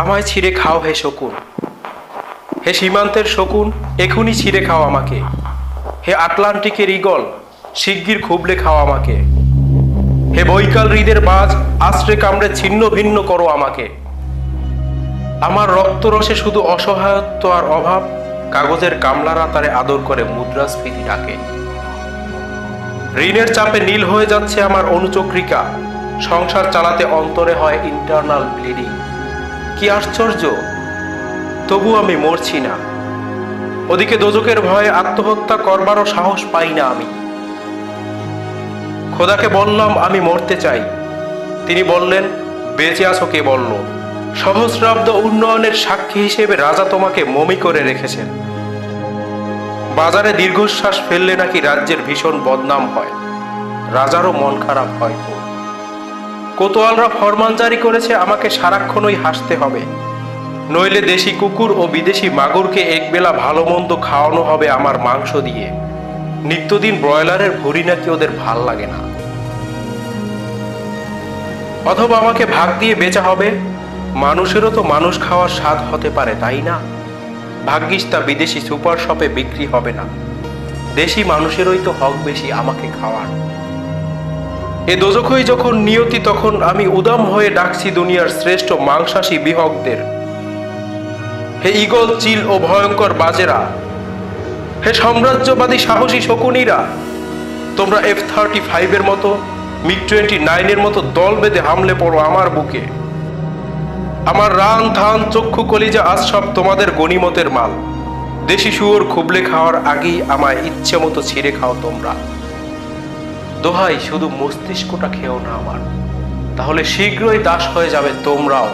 আমায় ছিঁড়ে খাও হে শকুন। হে সীমান্তের শকুন, এখুনি ছিঁড়ে খাও আমাকে। হে আটলান্টিকের ইগল শিগগির খুবলে খাও আমাকে। হে বৈকাল হৃদের বাজ, আশ্রে কামড়ে ছিন্ন ভিন্ন করো আমাকে। আমার রক্তরসে শুধু অসহায়ত্ব আর অভাব, কাগজের কামলারা তারে আদর করে মুদ্রাস্ফীতি ডাকে। ঋণের চাপে নীল হয়ে যাচ্ছে আমার অনুচক্রিকা, সংসার চালাতে অন্তরে হয় ইন্টারনাল ব্লিডিং কি আশ্চর্য? তবু আমি মরছি না। ওদিকে দোজকের ভয়ে আত্মহত্যা করবারও সাহস পাই না আমি। খোদাকে বললাম, আমি মরতে চাই। তিনি বললেন, বেঁচে আছো কে বলল? সহস্রাব্দ উন্নয়নের সাক্ষী হিসেবে রাজা তোমাকে মমি করে রেখেছেন। বাজারে দীর্ঘশ্বাস ফেললে নাকি রাজ্যের ভীষণ বদনাম হয়। রাজারও মন খারাপ হয়। কোতোয়ালরা ফরমান জারি করেছে, আমাকে সারাক্ষণই হাসতে হবে। নইলে দেশি কুকুর ও বিদেশি মাগুরকে একবেলা ভালো মন্দ খাওয়ানো হবে আমার মাংস দিয়ে। নিত্যদিন ব্রয়লারের ভুড়ি নাকি ওদের ভালো লাগে না। অথবা আমাকে ভাগ দিয়ে বেচা হবে? মানুষেরও তো মানুষ খাওয়ার স্বাদ হতে পারে, তাই না? ভাগ্যিস তা বিদেশি সুপার শপে বিক্রি হবে না। দেশি মানুষেরই তো হক বেশি আমাকে খাওয়ার। এ দোজখই যখন নিয়তি, তখন আমি উদাম হয়ে ডাকছি দুনিয়ার শ্রেষ্ঠ মাংসাশী বিহকদের হে ইগল চিল ও ভয়ঙ্কর বাজেরা, হে সাম্রাজ্যবাদী সাহসী শকুনিরা, তোমরা এফ থার্টি ফাইভের মতো মিগ টোয়েন্টি নাইনের মতো দল বেঁধে হামলে পড়ো আমার বুকে। আমার রান, থান, চক্ষু, কলিজা, আজ সব তোমাদের গণিমতের মাল। দেশি শুয়োর, খুবলে খাওয়ার আগেই আমায় ইচ্ছে মতো ছিঁড়ে খাও তোমরা। দোহাই শুধু মস্তিষ্কটা খেও না আমার। তাহলে শীঘ্রই দাস হয়ে যাবে তোমরাও।